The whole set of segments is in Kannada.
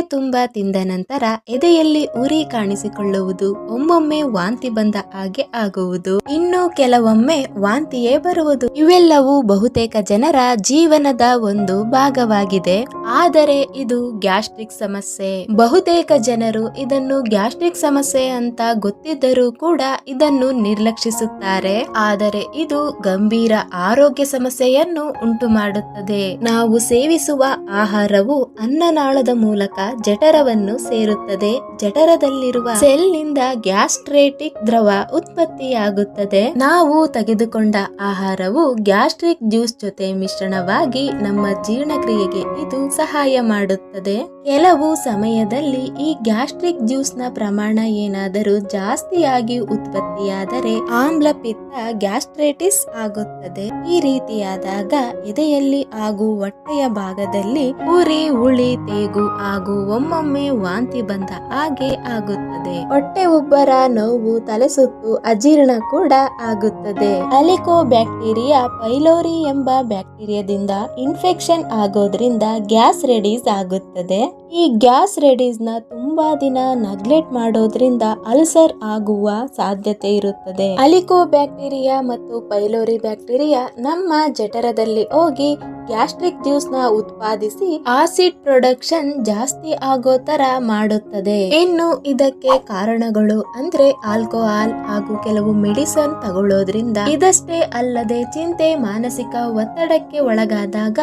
ತುಂಬಾ ತಿಂದ ನಂತರ ಎದೆಯಲ್ಲಿ ಉರಿ ಕಾಣಿಸಿಕೊಳ್ಳುವುದು ಒಮ್ಮೊಮ್ಮೆ ವಾಂತಿ ಬಂದ ಹಾಗೆ ಆಗುವುದು. ಇನ್ನು ಕೆಲವೊಮ್ಮೆ ವಾಂತಿಯೇ ಬರುವುದು. ಇವೆಲ್ಲವೂ ಬಹುತೇಕ ಜನರ ಜೀವನದ ಒಂದು ಭಾಗವಾಗಿದೆ. ಆದರೆ ಇದು ಗ್ಯಾಸ್ಟ್ರಿಕ್ ಸಮಸ್ಯೆ. ಬಹುತೇಕ ಜನರು ಇದನ್ನು ಗ್ಯಾಸ್ಟ್ರಿಕ್ ಸಮಸ್ಯೆ ಅಂತ ಗೊತ್ತಿದ್ದರೂ ಕೂಡ ಇದನ್ನು ನಿರ್ಲಕ್ಷಿಸುತ್ತಾರೆ. ಆದರೆ ಇದು ಗಂಭೀರ ಆರೋಗ್ಯ ಸಮಸ್ಯೆಯನ್ನು ಉಂಟು ಮಾಡುತ್ತದೆ ನಾವು ಸೇವಿಸುವ ಆಹಾರವು ಅನ್ನನಾಳದ ಮೂಲಕ ಜಠರವನ್ನು ಸೇರುತ್ತದೆ. ಜಠರದಲ್ಲಿರುವ ಸೆಲ್ನಿಂದ ಗ್ಯಾಸ್ಟ್ರೇಟಿಕ್ ದ್ರವ ಉತ್ಪತ್ತಿಯಾಗುತ್ತದೆ. ನಾವು ತೆಗೆದುಕೊಂಡ ಆಹಾರವು ಗ್ಯಾಸ್ಟ್ರಿಕ್ ಜ್ಯೂಸ್ ಜೊತೆ ಮಿಶ್ರಣವಾಗಿ ನಮ್ಮ ಜೀರ್ಣಕ್ರಿಯೆಗೆ ಇದು ಸಹಾಯ ಮಾಡುತ್ತದೆ. ಕೆಲವು ಸಮಯದಲ್ಲಿ ಈ ಗ್ಯಾಸ್ಟ್ರಿಕ್ ಜ್ಯೂಸ್ನ ಪ್ರಮಾಣ ಏನಾದರೂ ಜಾಸ್ತಿಯಾಗಿ ಉತ್ಪತ್ತಿಯಾದರೆ ಆಮ್ಲ ಪಿತ್ತ ಗ್ಯಾಸ್ಟ್ರೇಟಿಸ್ ಆಗುತ್ತದೆ. ಈ ರೀತಿಯಾದಾಗ ಎದೆಯಲ್ಲಿ ಹಾಗೂ ಹೊಟ್ಟೆಯ ಭಾಗದಲ್ಲಿ ಉರಿ, ಉಳಿ, ತೇಗು ಹಾಗೂ ಒಮ್ಮೊಮ್ಮೆ ವಾಂತಿ ಬಂದ ಹಾಗೆ ಆಗುತ್ತದೆ. ಹೊಟ್ಟೆ ಉಬ್ಬರ ನೋವು ತಲೆ ಸುತ್ತು ಅಜೀರ್ಣ ಕೂಡ ಆಗುತ್ತದೆ. ಅಲಿಕೋ ಬ್ಯಾಕ್ಟೀರಿಯಾ ಪೈಲೋರಿ ಎಂಬ ಬ್ಯಾಕ್ಟೀರಿಯಾದಿಂದ ಇನ್ಫೆಕ್ಷನ್ ಆಗೋದ್ರಿಂದ ಗ್ಯಾಸ್ ರೆಡೀಸ್ ಆಗುತ್ತದೆ. ಈ ಗ್ಯಾಸ್ ರೆಡೀಸ್ನ ತುಂಬಾ ದಿನ ನೆಗ್ಲೆಕ್ಟ್ ಮಾಡೋದ್ರಿಂದ ಅಲ್ಸರ್ ಆಗುವ ಸಾಧ್ಯತೆ ಇರುತ್ತದೆ. ಅಲಿಕೋ ಬ್ಯಾಕ್ಟೀರಿಯಾ ಮತ್ತು ಪೈಲೋರಿ ಬ್ಯಾಕ್ಟೀರಿಯಾ ನಮ್ಮ ಜಠರದಲ್ಲಿ ಹೋಗಿ ಗ್ಯಾಸ್ಟ್ರಿಕ್ ಜ್ಯೂಸ್ನ ಉತ್ಪಾದಿಸಿ ಆಸಿಡ್ ಪ್ರೊಡಕ್ಷನ್ ಜಾಸ್ತಿ ಆಗೋ ತರ ಮಾಡುತ್ತದೆ. ಇನ್ನು ಇದಕ್ಕೆ ಕಾರಣಗಳು ಅಂದ್ರೆ ಆಲ್ಕೋಹಾಲ್ ಹಾಗೂ ಕೆಲವು ಮೆಡಿಸನ್ ತಗೊಳ್ಳೋದ್ರಿಂದ ಇದಷ್ಟೇ ಅಲ್ಲದೆ ಚಿಂತೆ, ಮಾನಸಿಕ ಒತ್ತಡಕ್ಕೆ ಒಳಗಾದಾಗ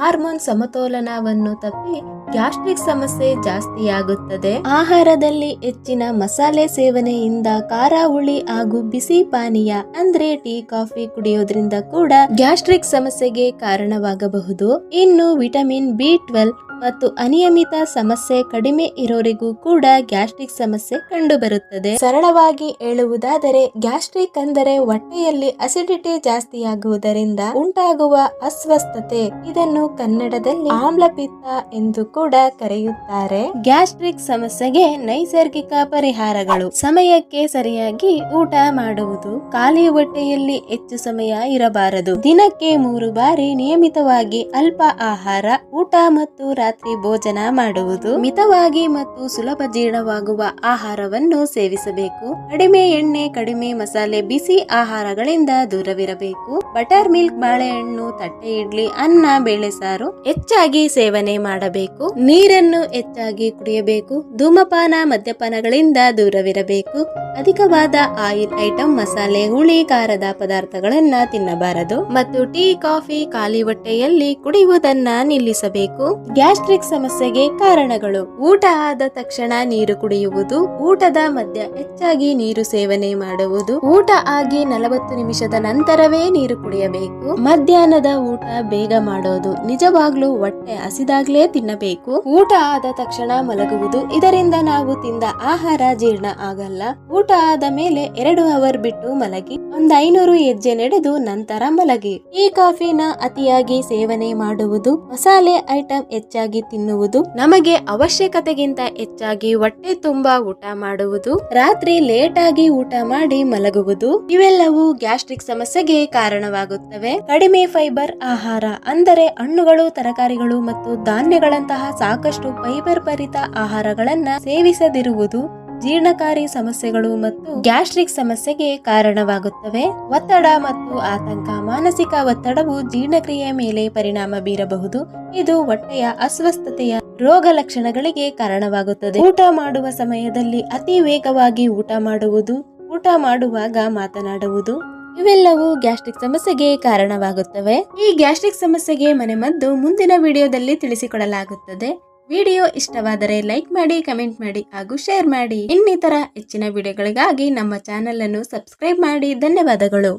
ಹಾರ್ಮೋನ್ ಸಮತೋಲನವನ್ನು ತಪ್ಪಿ ಗ್ಯಾಸ್ಟ್ರಿಕ್ ಸಮಸ್ಯೆ ಜಾಸ್ತಿಯಾಗುತ್ತದೆ. ಆಹಾರದಲ್ಲಿ ಹೆಚ್ಚಿನ ಮಸಾಲೆ ಸೇವನೆಯಿಂದ ಖಾರ, ಹುಳಿ ಹಾಗೂ ಬಿಸಿ ಪಾನೀಯ, ಅಂದ್ರೆ ಟೀ, ಕಾಫಿ ಕುಡಿಯೋದ್ರಿಂದ ಕೂಡ ಗ್ಯಾಸ್ಟ್ರಿಕ್ ಸಮಸ್ಯೆಗೆ ಕಾರಣವಾಗಬಹುದು. ಇನ್ನು ವಿಟಮಿನ್ ಬಿ ಟ್ವೆಲ್ ಮತ್ತು ಅನಿಯಮಿತ ಸಮಸ್ಯೆ ಕಡಿಮೆ ಇರೋರಿಗೂ ಕೂಡ ಗ್ಯಾಸ್ಟ್ರಿಕ್ ಸಮಸ್ಯೆ ಕಂಡುಬರುತ್ತದೆ. ಸರಳವಾಗಿ ಹೇಳುವುದಾದರೆ, ಗ್ಯಾಸ್ಟ್ರಿಕ್ ಅಂದರೆ ಹೊಟ್ಟೆಯಲ್ಲಿ ಅಸಿಡಿಟಿ ಜಾಸ್ತಿಯಾಗುವುದರಿಂದ ಉಂಟಾಗುವ ಅಸ್ವಸ್ಥತೆ. ಇದನ್ನು ಕನ್ನಡದಲ್ಲಿ ಆಮ್ಲಪಿತ್ತ ಎಂದು ಕೂಡ ಕರೆಯುತ್ತಾರೆ. ಗ್ಯಾಸ್ಟ್ರಿಕ್ ಸಮಸ್ಯೆಗೆ ನೈಸರ್ಗಿಕ ಪರಿಹಾರಗಳು. ಸಮಯಕ್ಕೆ ಸರಿಯಾಗಿ ಊಟ ಮಾಡುವುದು ಖಾಲಿ ಹೊಟ್ಟೆಯಲ್ಲಿ ಹೆಚ್ಚು ಸಮಯ ಇರಬಾರದು. ದಿನಕ್ಕೆ ಮೂರು ಬಾರಿ ನಿಯಮಿತವಾಗಿ ಅಲ್ಪ ಆಹಾರ, ಊಟ ಮತ್ತು ರಾತ್ರಿ ಭೋಜನ ಮಾಡುವುದು, ಮಿತವಾಗಿ ಮತ್ತು ಸುಲಭ ಜೀರ್ಣವಾಗುವ ಆಹಾರವನ್ನು ಸೇವಿಸಬೇಕು. ಕಡಿಮೆ ಎಣ್ಣೆ, ಕಡಿಮೆ ಮಸಾಲೆ ಬಿಸಿ ಆಹಾರಗಳಿಂದ ದೂರವಿರಬೇಕು. ಬಟರ್ ಮಿಲ್ಕ್ ಬಾಳೆಹಣ್ಣು, ತಟ್ಟೆ ಇಡ್ಲಿ, ಅನ್ನ, ಬೇಳೆ ಸಾರು ಹೆಚ್ಚಾಗಿ ಸೇವನೆ ಮಾಡಬೇಕು. ನೀರನ್ನು ಹೆಚ್ಚಾಗಿ ಕುಡಿಯಬೇಕು. ಧೂಮಪಾನ, ಮದ್ಯಪಾನಗಳಿಂದ ದೂರವಿರಬೇಕು. ಅಧಿಕವಾದ ಆಯಿಲ್ ಐಟಂ, ಮಸಾಲೆ, ಹುಳಿ, ಖಾರದ ಪದಾರ್ಥಗಳನ್ನ ತಿನ್ನಬಾರದು. ಮತ್ತು ಟೀ, ಕಾಫಿ, ಖಾಲಿ ಹೊಟ್ಟೆಯಲ್ಲಿ ಕುಡಿಯುವುದನ್ನ ನಿಲ್ಲಿಸಬೇಕು. ಗ್ಯಾಸ್ಟ್ರಿಕ್ ಸಮಸ್ಯೆಗೆ ಕಾರಣಗಳು. ಊಟ ಆದ ತಕ್ಷಣ ನೀರು ಕುಡಿಯುವುದು, ಊಟದ ಮಧ್ಯ ಹೆಚ್ಚಾಗಿ ನೀರು ಸೇವನೆ ಮಾಡುವುದು. ಊಟ ಆಗಿ ನಲವತ್ತು ನಿಮಿಷದ ನಂತರವೇ ನೀರು ಕುಡಿಯಬೇಕು. ಮಧ್ಯಾಹ್ನದ ಊಟ ಬೇಗ ಮಾಡೋದು, ನಿಜವಾಗ್ಲೂ ಹೊಟ್ಟೆ ಹಸಿದಾಗ್ಲೇ ತಿನ್ನಬೇಕು. ಊಟ ಆದ ತಕ್ಷಣ ಮಲಗುವುದು, ಇದರಿಂದ ನಾವು ತಿಂದ ಆಹಾರ ಜೀರ್ಣ ಆಗಲ್ಲ. ಊಟ ಆದ ಮೇಲೆ ಎರಡು ಅವರ್ ಬಿಟ್ಟು ಮಲಗಿ, ಒಂದ್ ಐನೂರು ಹೆಜ್ಜೆ ನಡೆದು ನಂತರ ಮಲಗಿ. ಈ ಕಾಫಿನ ಅತಿಯಾಗಿ ಸೇವನೆ ಮಾಡುವುದು, ಮಸಾಲೆ ಐಟಂ ಹೆಚ್ಚಾಗಿ ತಿನ್ನುವುದು ನಮಗೆ ಅವಶ್ಯಕತೆಗಿಂತ ಹೆಚ್ಚಾಗಿ ಹೊಟ್ಟೆ ತುಂಬಾ ಊಟ ಮಾಡುವುದು, ರಾತ್ರಿ ಲೇಟ್ ಆಗಿ ಊಟ ಮಾಡಿ ಮಲಗುವುದು, ಇವೆಲ್ಲವೂ ಗ್ಯಾಸ್ಟ್ರಿಕ್ ಸಮಸ್ಯೆಗೆ ಕಾರಣವಾಗುತ್ತವೆ. ಕಡಿಮೆ ಫೈಬರ್ ಆಹಾರ ಅಂದರೆ ಹಣ್ಣುಗಳು, ತರಕಾರಿಗಳು ಮತ್ತು ಧಾನ್ಯಗಳಂತಹ ಸಾಕಷ್ಟು ಫೈಬರ್ ಭರಿತ ಆಹಾರಗಳನ್ನ ಸೇವಿಸದಿರುವುದು ಜೀರ್ಣಕಾರಿ ಸಮಸ್ಯೆಗಳು ಮತ್ತು ಗ್ಯಾಸ್ಟ್ರಿಕ್ ಸಮಸ್ಯೆಗೆ ಕಾರಣವಾಗುತ್ತವೆ. ಒತ್ತಡ ಮತ್ತು ಆತಂಕ, ಮಾನಸಿಕ ಒತ್ತಡವು ಜೀರ್ಣಕ್ರಿಯೆ ಮೇಲೆ ಪರಿಣಾಮ ಬೀರಬಹುದು. ಇದು ಹೊಟ್ಟೆಯ ಅಸ್ವಸ್ಥತೆಯ ರೋಗ ಲಕ್ಷಣಗಳಿಗೆ ಕಾರಣವಾಗುತ್ತದೆ. ಊಟ ಮಾಡುವ ಸಮಯದಲ್ಲಿ ಅತಿ ವೇಗವಾಗಿ ಊಟ ಮಾಡುವುದು, ಊಟ ಮಾಡುವಾಗ ಮಾತನಾಡುವುದು, ಇವೆಲ್ಲವೂ ಗ್ಯಾಸ್ಟ್ರಿಕ್ ಸಮಸ್ಯೆಗೆ ಕಾರಣವಾಗುತ್ತವೆ. ಈ ಗ್ಯಾಸ್ಟ್ರಿಕ್ ಸಮಸ್ಯೆಗೆ ಮನೆಮದ್ದು ಮುಂದಿನ ವಿಡಿಯೋದಲ್ಲಿ ತಿಳಿಸಿಕೊಡಲಾಗುತ್ತದೆ. ವಿಡಿಯೋ ಇಷ್ಟವಾದರೆ ಲೈಕ್ ಮಾಡಿ, ಕಮೆಂಟ್ ಮಾಡಿ ಹಾಗೂ ಶೇರ್ ಮಾಡಿ. ಇನ್ನಿತರ ಹೆಚ್ಚಿನ ವಿಡಿಯೋಗಳಿಗಾಗಿ ನಮ್ಮ ಚಾನೆಲ್ ಅನ್ನು ಸಬ್ಸ್ಕ್ರೈಬ್ ಮಾಡಿ. ಧನ್ಯವಾದಗಳು.